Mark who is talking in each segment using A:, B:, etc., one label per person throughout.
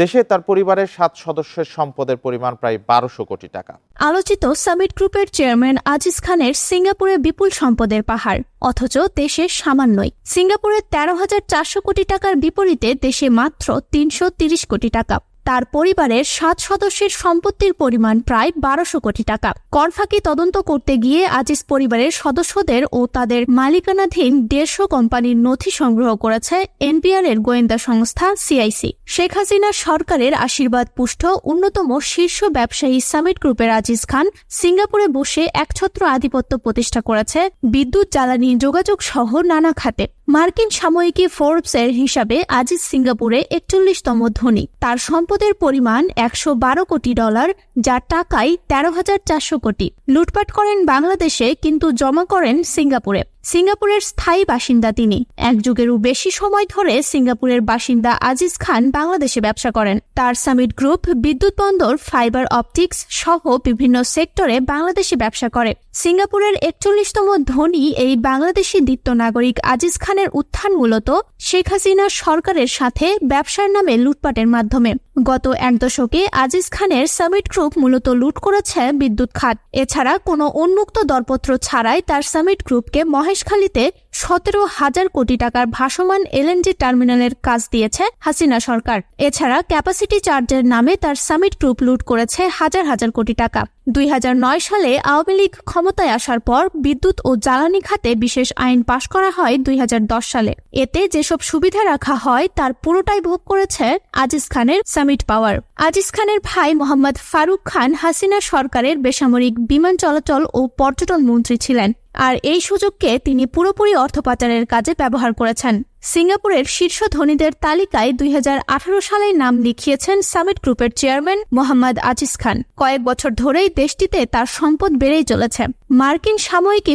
A: দেশে তার পরিবারের সাত সদস্যের সম্পদের পরিমাণ প্রায় বারোশো কোটি টাকা।
B: আলোচিত সামিট গ্রুপের চেয়ারম্যান আজিজ খানের সিঙ্গাপুরে বিপুল সম্পদের পাহাড়, অথচ দেশে সামান্যই। সিঙ্গাপুরে তেরো হাজার চারশো কোটি টাকার বিপরীতে দেশে মাত্র তিনশো তিরিশ কোটি টাকা। তার পরিবারের সাত সদস্যের সম্পত্তির পরিমাণ প্রায় বারোশো কোটি টাকা। করফাকি তদন্ত করতে গিয়ে আজিজ পরিবারের সদস্যদের ও তাদের মালিকানাধীন দেড়শো কোম্পানির নথি সংগ্রহ করেছে এনপিআর এর গোয়েন্দা সংস্থা সিআইসি। শেখ হাসিনা সরকারের আশীর্বাদ পুষ্ট অন্যতম শীর্ষ ব্যবসায়ী সামিট গ্রুপের আজিজ খান সিঙ্গাপুরে বসে একছত্র আধিপত্য প্রতিষ্ঠা করেছে বিদ্যুৎ, জ্বালানি, যোগাযোগ সহ নানা খাতে। মার্কিন সাময়িকী ফোর্বস এর হিসাবে আজিজ সিঙ্গাপুরে একচল্লিশতম ধনী। তার সম্পদের পরিমাণ একশো বারো কোটি ডলার, যার টাকায় তেরো হাজার চারশো কোটি। লুটপাট করেন বাংলাদেশে, কিন্তু জমা করেন সিঙ্গাপুরে। সিঙ্গাপুরের স্থায়ী বাসিন্দা তিনি। এক যুগেরও বেশি সময় ধরে সিঙ্গাপুরের বাসিন্দা আজিজ খান বাংলাদেশে ব্যবসা করেন। তার সামিট গ্রুপ বিদ্যুৎ বন্দর, ফাইবার অপটিক্স সহ বিভিন্ন সেক্টরে বাংলাদেশে ব্যবসা করে। সিঙ্গাপুরের একচল্লিশতম ধনী এই বাংলাদেশি দ্বিত্ব নাগরিক আজিজ খানের উত্থান মূলত শেখ হাসিনা সরকারের সাথে ব্যবসার নামে লুটপাটের মাধ্যমে। গত এক দশকে আজিজ খানের সামিট গ্রুপ মূলত লুট করেছে বিদ্যুৎ খাত। এছাড়া কোনো উন্মুক্ত দরপত্র ছাড়াই তার সামিট গ্রুপকে মহেশখালীতে সতেরো হাজার কোটি টাকার ভাসমান এলএনজি টার্মিনালের কাজ দিয়েছে হাসিনা সরকার। এছাড়া ক্যাপাসিটি চার্জের নামে তার সামিট গ্রুপ লুট করেছে হাজার হাজার কোটি টাকা। দুই হাজার নয় সালে আওয়ামী লীগ ক্ষমতায় আসার পর বিদ্যুৎ ও জ্বালানি খাতে বিশেষ আইন পাশ করা হয় দুই হাজার দশ সালে। এতে যেসব সুবিধা রাখা হয় তার পুরোটাই ভোগ করেছে আজিজ খানের সামিট পাওয়ার। আজিজ খানের ভাই মোহাম্মদ ফারুক খান হাসিনা সরকারের বেসামরিক বিমান চলাচল ও পর্যটন মন্ত্রী ছিলেন। আর এই সুযোগকে তিনি পুরোপুরি অর্থ পাচারের কাজে ব্যবহার করেছেন। সিঙ্গাপুরের শীর্ষ ধনীদের তালিকায় দুই হাজার আঠারো সালে নাম লিখিয়েছেন সামিট গ্রুপের চেয়ারম্যান মোহাম্মদ আজিজ খান। কয়েক বছর ধরেই দেশটিতে তার সম্পদ বেড়েই চলেছে। মার্কিন সাময়িকী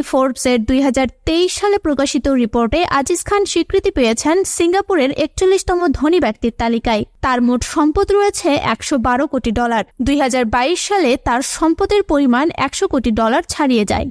B: দুই হাজার তেইশ সালে প্রকাশিত রিপোর্টে আজিজ খান স্বীকৃতি পেয়েছেন সিঙ্গাপুরের একচল্লিশতম ধনী ব্যক্তির তালিকায়। তার মোট সম্পদ রয়েছে একশো বারো কোটি ডলার। দুই হাজার বাইশ সালে তার সম্পদের পরিমাণ একশো কোটি ডলার ছাড়িয়ে যায়।